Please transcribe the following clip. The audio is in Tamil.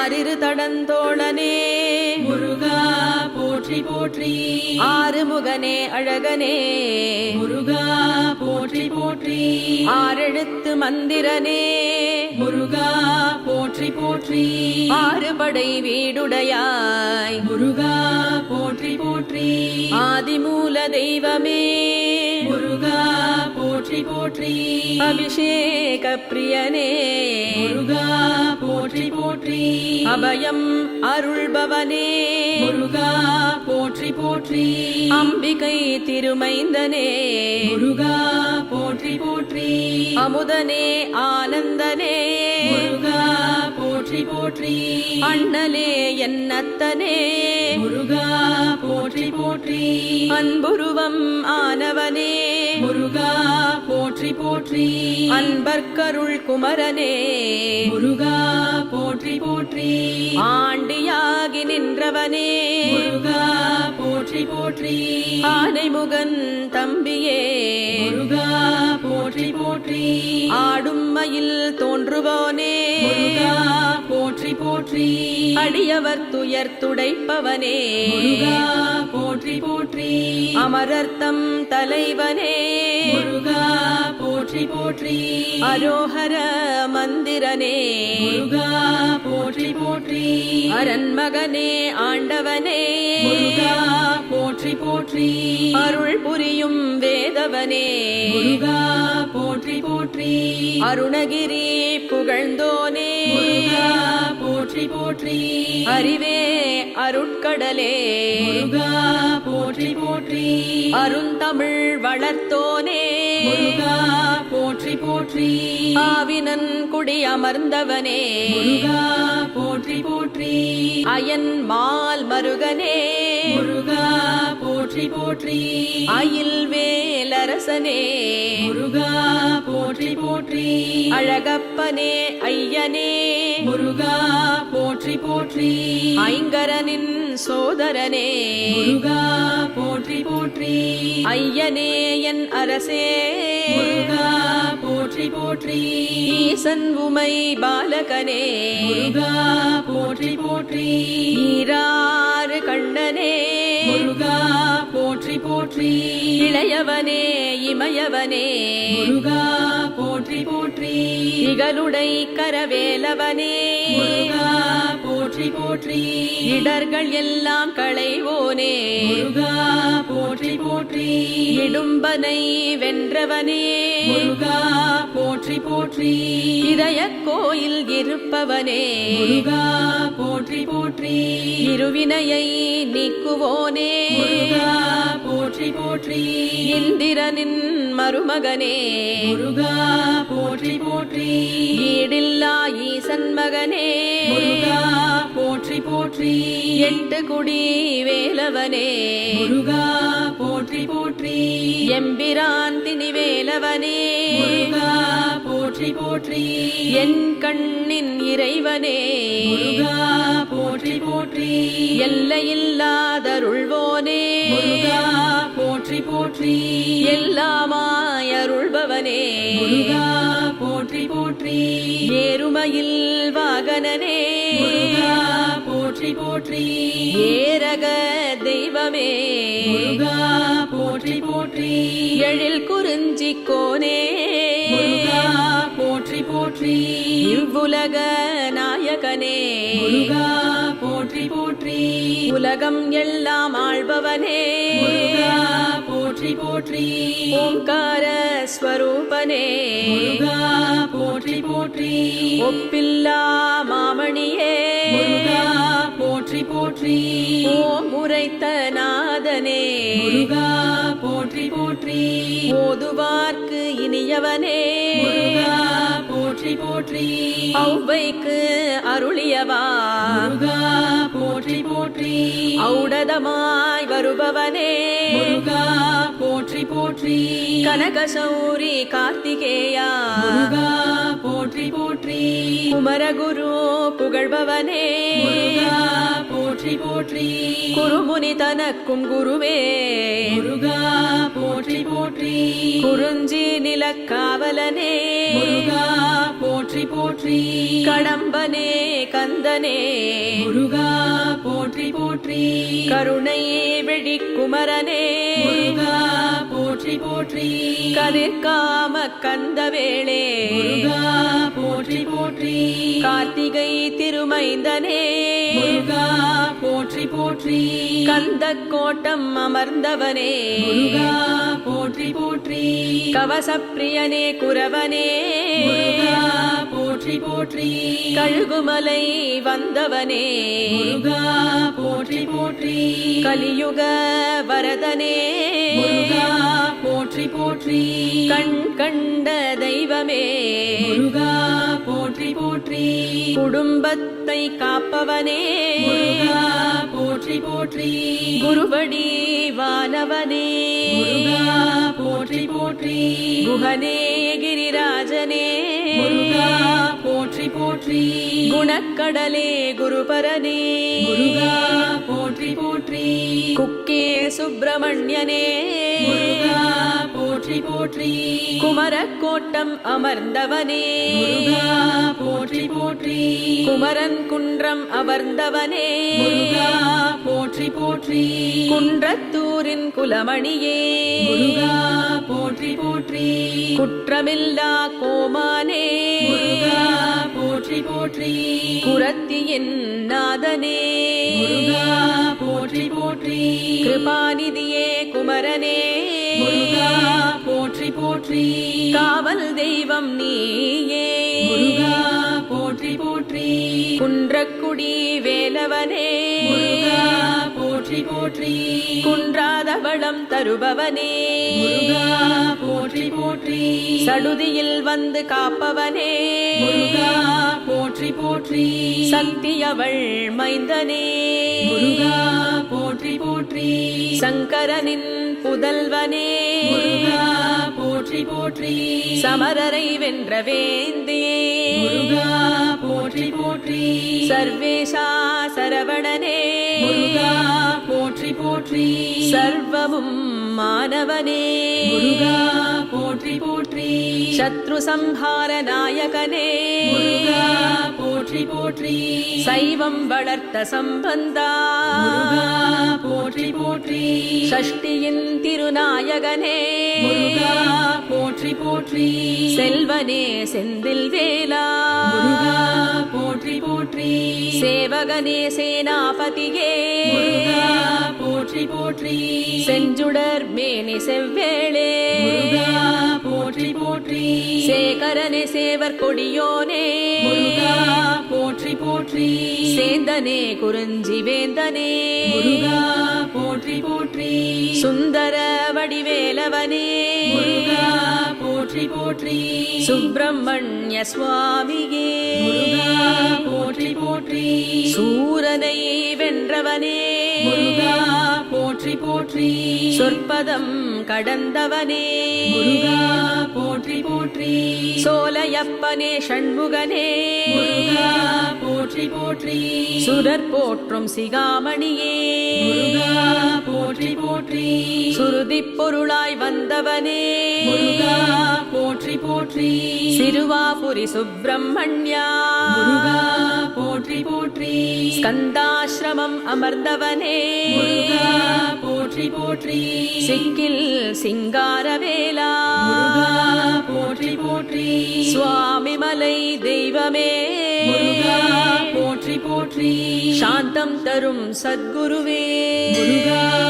ஆறிரு தடந்தோழனே. முருகா போற்றி போற்றி. ஆறுமுகனே அழகனே. முருகா போற்றி போற்றி. ஆறெழுத்து மந்திரனே. முருகா போற்றி போற்றி. ஆறுபடை வீடுடையாய். முருகா போற்றி போற்றி. ஆதிமூல தெய்வமே. போற்றி போற்றி. அபிஷேக பிரியனே முருகா போற்றி போற்றி. அபயம் அருள்பவனே. முருகா போற்றி. அம்பிகை திருமைந்தனே. முருகா போற்றி போற்றி. அமுதனே ஆனந்தனே. முருகா போற்றி போற்றி. அண்ணலே என்னத்தனே. முருகா போற்றி போற்றி. அன்புருவம் ஆனவனே. முருகா போற்றி போற்றி. அன்பர்க்கருள் குமரனே. முருகா போற்றி போற்றி. ஆண்டியாகி நின்றவனே. முருகா போற்றி போற்றி. ஆனைமுகன் தம்பியே. முருகா போற்றி போற்றி. ஆடும் மயில் தோன்றுவோனே. முருகா போற்றி போற்றி. அடியவர் துயர் துடைப்பவனே. முருகா போற்றி போற்றி. அமரர்த்தம் தலைவனே. முருகா போற்றி போற்றி. அரோஹர மந்திரனே. முருகா போற்றி போற்றி. அரண்மகனே ஆண்டவனே. முருகா போற்றி போற்றி. அருள் புரியும் வேதவனே. முருகா போற்றி போற்றி. அருணகிரி புகழ்ந்தோனே. போற்றி போற்றி. அறிவே அருட்கடலே. முருகா போற்றி போற்றி. அருந்தமிழ் வளர்த்தோனே. முருகா போற்றி போற்றி. ஆவினன் குடி அமர்ந்தவனே. முருகா போற்றி போற்றி. Iron mall மருகனே. முருகா போற்றி போற்றி. அயில் வேலரசனே. முருகா போற்றி போற்றி. அழகப்பனே ஐயனே. முருகா போற்றி போற்றி. ஐங்கரனின் சோதரனே. முருகா போற்றி போற்றி. ஐயனே என் அரசே. முருகா போற்றி போற்றி. ஈசன் உமை பாலகனே. முருகா போற்றி போற்றி. ஈராறு போற்றி இளையவனே இமயவனே. முருகா போற்றி போற்றி. இகலுடை கரவேலவனே. முருகா போற்றி போற்றி. இடர்கள் எல்லாம் களைவோனே. முருகா இடும்பனை வென்றவனே. முருகா போற்றி போற்றி. இதய கோயில் இருப்பவனே. முருகா போற்றி போற்றி. இருவினையை நீக்குவோனே. போற்றி போற்றி. இந்திரனின் மருமகனே. முருகா போற்றி போற்றி. ஈடில்லா ஈசன் மகனே. முருகா போற்றி போற்றி. எட்டு குடி வேலவனே. முருகா போற்றி போற்றி. எம்பிரான் திணிவேலவனே முருகா போற்றி போற்றி. என் கண்ணின் இறைவனே. போற்றி போற்றி. எல்லையில்லாதருள்வோனே. போற்றி போற்றி. எல்லாமாய் அருள்பவனே முருகா போற்றி போற்றி. ஏறுமையில் வாகனனே. போற்றி போற்றி. ஏரக தெய்வமே. போற்றி போற்றி. எழில் குறிஞ்சி கோனே. போற்றி போற்றி. இவ்வுலக நாயகனே. போற்றி போற்றி. உலகம் எல்லாம் ஆள்பவனே. போற்றி போற்றி. ஓங்கார ஸ்வரூபனே. போற்றி போற்றி. ஒப்பில்லா மாமணியே. போற்றி போற்றி. ஓம் உரைத்த நாதனே முருகா போற்றி போற்றி. ஓதுவார்க்கு இனியவனே. முருகா போற்றி போற்றி. ஔவைக்கு அருளியவா? போற்றி போற்றி. ஔடதமாய் வருபவனே. போற்றி போற்றி. கனகசௌரி கார்த்திகேயா. போற்றி போற்றி. குமரகுரு புகழ்பவனே. போற்றி போற்றி. குருமுனி தனக்கும் குருவே. முருகா போற்றி போற்றி. குறிஞ்சி நிலக்காவலனே. முருகா போற்றி போற்றி. கடம்பனே கந்தனே. முருகா போற்றி போற்றி. கருணையே வெழிக்குமரனே முருகா போற்றி போற்றி கதிர்காம கந்தவேளே. முருகா போற்றி போற்றி. கார்த்திகை திருமைந்தனே. போற்றி போற்றி. கந்த கோட்டம் அமர்ந்தவனே போற்றி போற்றி. கவசப்பிரியனே குரவனே போற்றி போற்றி. கழுகுமலை வந்தவனே. முருகா போற்றி போற்றி. கலியுக வரதனே. முருகா போற்றி போற்றி. கண் கண்ட தெய்வமே. முருகா குடும்பத்தை காப்பவனே. போற்றி போற்றி. குருவடி வானவனே. போற்றி போற்றி. குஹனே கிரிராஜனே. போற்றி போற்றி. குணக்கடலே குருபரனே. முருகா போற்றி போற்றி. குக்கே சுப்பிரமணியனே. முருகா போற்றி போற்றி. குமரக்கோட்டம் அமர்ந்தவனே. முருகா போற்றி போற்றி. குமரன் குன்றம் அமர்ந்தவனே. முருகா போற்றி போற்றி. குன்றத்தூரின் குலமணியே. முருகா போற்றி போற்றி. குற்றமில்லா கோமானே. முருகா போற்றி போற்றி. குரத்தியின் நாதனே. முருகா போற்றி போற்றி. கிருபாநிதியே குமரனே. முருகா போற்றி போற்றி. காவல் தெய்வம் நீயே. முருகா போற்றி போற்றி. குன்றக்குடி வேலவனே. போற்றி போற்றி. குன்றாத வளம் தருபவனே. போற்றி போற்றி. சடுதியில் வந்து காப்பவனே. போற்றி போற்றி. சக்தியவள் மைந்தனே. போற்றி போற்றி. சங்கரனின் புதல்வனே. போற்றி போற்றி. சமரரை வென்ற வேந்தே. முருகா போற்றி போற்றி. சர்வேஷா சரவணனே. போற்றி போற்றி. சர்வமும் மாணவனே. போற்றி போற்றி. சத்ரு சம்ஹார நாயகனே. போற்றி போற்றி. சைவம் வளர்த்த சம்பந்தா. போற்றி போற்றி. ஷஷ்டியின் திருநாயகனே. போற்றி போற்றி. செல்வனே செந்தில் வேலா போற்றி. சேவகனே சேனாபதியே. போற்றி போற்றி. செஞ்சுடர் மேனி செவ்வேளே. போற்றி போற்றி. சேகரனே சேவர் கொடியோனே. போற்றி போற்றி. சேந்தனே குறிஞ்சி வேந்தனே போற்றி போற்றி. சுந்தர வடிவேலவனே. போற்றி போற்றி. சுப்பிரமணிய சுவாமியே. போற்றி போற்றி. சூரனை வென்றவனே. போற்றி போற்றி. சொற்பதம் கடந்தவனே. போற்றி போற்றி. சோலையப்பனே ஷண்முகனே. முருகா போற்றி போற்றி. சுரர் போற்றும் சிகாமணியே. போற்றி. சுருதி பொருளாய் வந்தவனே. போற்றி போற்றி. சிறுவாபுரி சுப்பிரமணியா. முருகா போற்றி போற்றி. ஸ்கந்தாசிரமம் அமர்ந்தவனே. போற்றி போற்றி. சிக்கில் சிங்காரவேலா. போற்றி போற்றி. சுவாமிமலை தெய்வமே. முருகா போற்றி போற்றி. சாந்தம் தரும் சத்குருவே. முருகா